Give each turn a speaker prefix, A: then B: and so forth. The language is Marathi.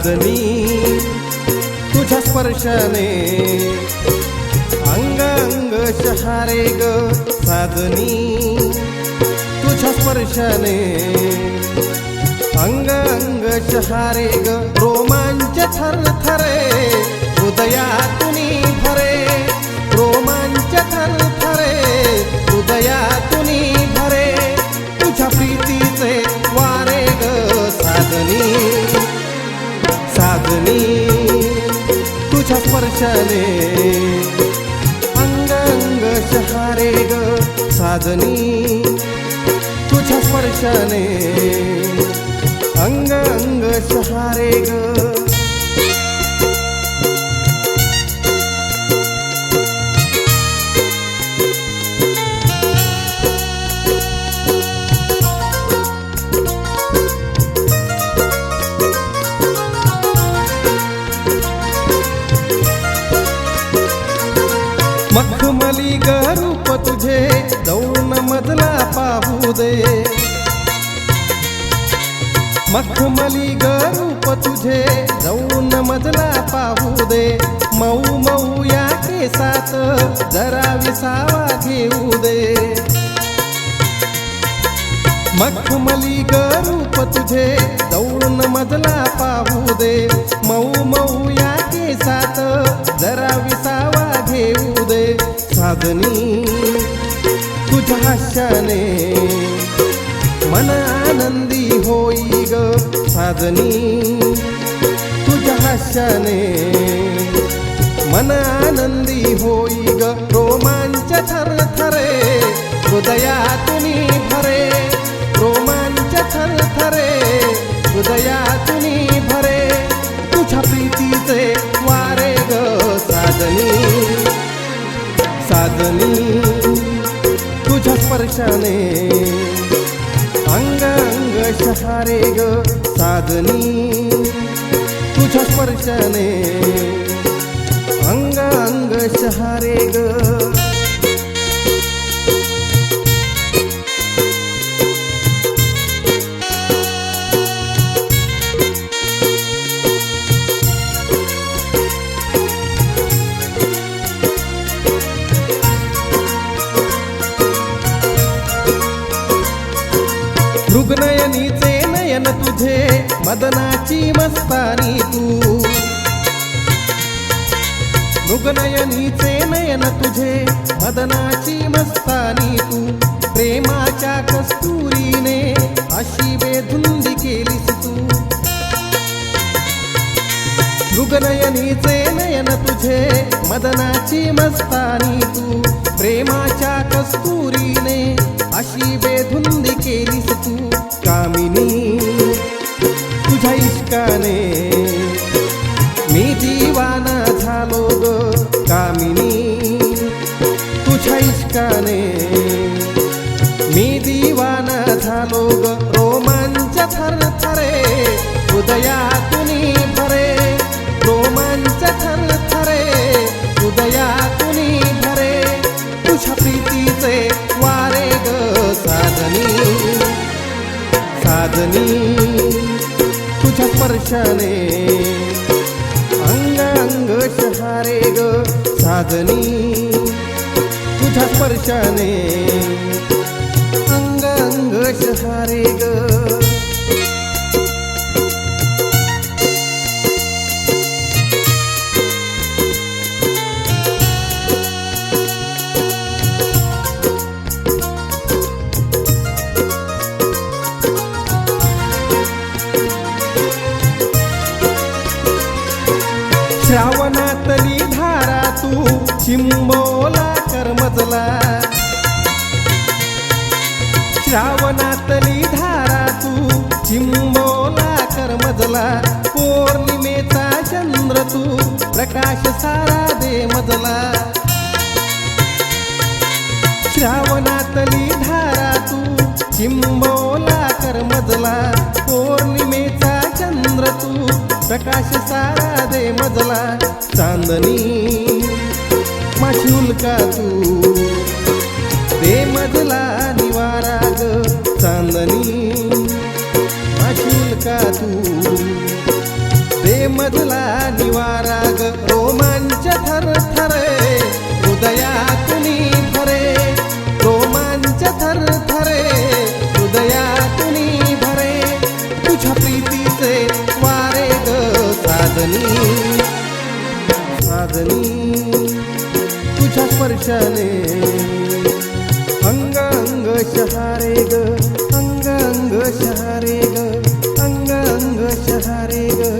A: साजनी तुझ्या स्पर्शाने अंग अंग शहारे ग साजनी तुझ्या स्पर्शाने अंग अंग शहारे ग रोमांच थर थरे हृदयातुनी भरे. रोमांच थर थरे हृदयातुनी चले। स्पर्शाने अंग अंग शहारे ग साजनी तुझ्या स्पर्शने। अंग अंग शहारे ग मधला दे मखमली गरूप तुझे जाऊन मधला पाहू दे मऊ मऊ या केसात जरा विसावा घेऊ दे मखमली गरूप तुझे जाऊन मधला पाहू दे मऊ मऊ या केसात जरा विसावा घेऊ दे साधनी हास्याने मन आनंदी होई ग साधनी. तुझ्या हास्याने. मन आनंदी होई ग रोमांच थर थरे. हृदयातुनी भरे. रोमांच थर थरे. हृदयातुनी भरे. तुझ्या प्रीतीचे वारे ग साधनी. साधनी. तुझ्या अंग अंग शहारे ग साधनी तुझ्या स्पर्शाने। अंग अंग शहारे ग मृगनयनीचे नयन तुझे मदनाची मस्तानी तू. मृगनयनीचे नयन तुझे मदनाची मस्तानी तू. प्रेमाच्या कस्तुरीने अशी बेधुंदी केलीस तू. मृगनयनीचे नयन तुझे मदनाची मस्तानी तू. प्रेमाच्या कस्तुरीने अशी बेधुंदी केलीस तू कामिनी. तुझ्या इश्काने मी दिवाना झालो ग कामिनी. तुझ्या इश्काने मी दिवाना झालो ग रोमांच थर थरे हृदयातुनी स्पर्शाने. अंग अंग शहारे ग साधनी तुझ्या स्पर्शाने. अंग अंग शहारे ग भावनातली धारा तू चिंबोला करमजला. श्रावणातली धारा तू चिंबोला करमजला. पौर्णिमेचा चंद्र तू प्रकाश सारा दे मजला. श्रावणातली धारा तू चिंबोला करमजला. प्रकाश सारा दे मजला चांदनी. माझी उलका तू. दे मजला निवारा ग चांदनी. माझी उलका तू. दे मजला निवारा ग. रोमांच थर थर हृदयात माझनी तुझ्या स्पर्शाने अंग अंग शहारे ग अंग अंग शहारे ग अंग अंग शहारे ग